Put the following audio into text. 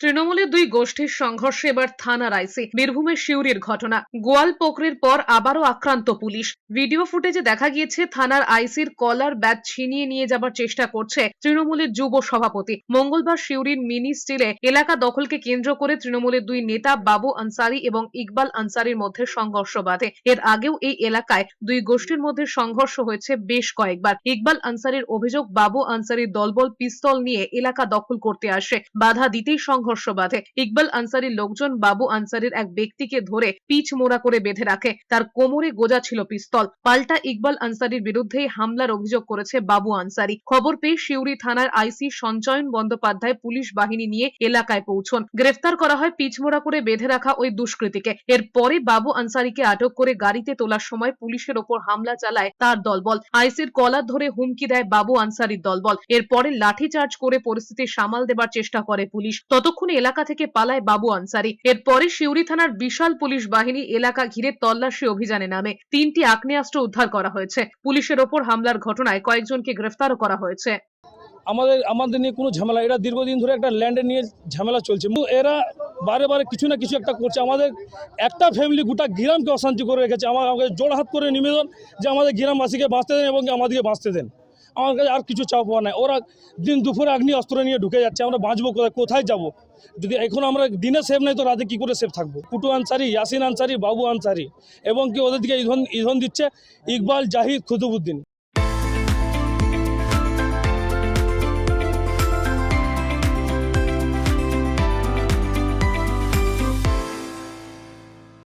তৃণমূলের দুই গোষ্ঠীর সংঘর্ষে এবার থানার আইসি বীরভূমের শিউরির ঘটনা। গোয়াল পোকরির পর আবারও আক্রান্ত পুলিশ। ভিডিও ফুটেজে দেখা গিয়েছে, থানার আইসির কলার ব্যাট ছিনিয়ে নিয়ে যাবার চেষ্টা করছে তৃণমূলের যুব সভাপতি। মঙ্গলবার শিউরির মিনি স্টিলে এলাকা দখলকে কেন্দ্র করে তৃণমূলের দুই নেতা বাবু আনসারি এবং ইকবাল আনসারির মধ্যে সংঘর্ষ বাধে। এর আগেও এই এলাকায় দুই গোষ্ঠীর মধ্যে সংঘর্ষ হয়েছে বেশ কয়েকবার। ইকবাল আনসারির অভিযোগ, বাবু আনসারির দলবল পিস্তল নিয়ে এলাকা দখল করতে আসে। বাধা দিতেই সংঘর্ষ বাধে ইকবাল আনসারির লোকজন বাবু আনসারির এক ব্যক্তিকে ধরে পিচ মোড়া করে বেঁধে রাখে। তার কোমরে গোজা ছিল পিস্তল। পাল্টা ইকবাল আনসারির বিরুদ্ধেই হামলার অভিযোগ করেছে বাবু আনসারি। খবর পেয়ে শিউরি থানার আইসি সঞ্চয়ন বন্দ্যোপাধ্যায় পুলিশ বাহিনী নিয়ে এলাকায় পৌঁছন। গ্রেফতার করা হয় পিচমোড়া করে বেঁধে রাখা ওই দুষ্কৃতীকে। এরপরে বাবু আনসারিকে আটক করে গাড়িতে তোলার সময় পুলিশের ওপর হামলা চালায় তার দলবল। আইসির কলার ধরে হুমকি দেয় বাবু আনসারির দলবল। এরপরে লাঠিচার্জ করে পরিস্থিতি সামাল দেবার চেষ্টা করে পুলিশ। ততক্ষণে এলাকা থেকে পালায় বাবু আনসারি, এরপরে শিউরি থানার বিশাল পুলিশ বাহিনী এলাকা ঘিরে তল্লাশি অভিযানে নামে। তিনটি আগ্নেয়াস্ত্র উদ্ধার করা হয়েছে। পুলিশের ওপর হামলার ঘটনায় কয়েকজনকে গ্রেফতারও করা হয়েছে। আমাদের আমাদের নিয়ে কোনো ঝামেলা এরা দীর্ঘদিন ধরে একটা ল্যান্ডে নিয়ে ঝামেলা চলছে। এরা বারে বারে কিছু না কিছু একটা করছে। আমাদের একটা ফ্যামিলি গোটা গ্রামকে অশান্তি করে রেখেছে। আমার আমাকে জোড়হাত করে নিবেদন যে আমাদের গ্রামবাসীকে বাঁচতে দেন এবং আমাদেরকে বাঁচতে দেন। আমার কাছে আর কিছু চাপ পাওয়া নাই। ওরা দিন দুপুরে আগ্নি অস্ত্র নিয়ে ঢুকে যাচ্ছে, আমরা বাঁচবো কোথায়? কোথায় যাব? যদি এখন আমরা দিনে সেফ নাই, তো রাতে কী করে সেফ থাকব? কুটু আনসারি, ইয়াসিন আনসারি, বাবু আনসারি, এবং কি ওদের দিকে ইধন ইধন দিচ্ছে ইকবাল জাহিদ খুতুবুদ্দিন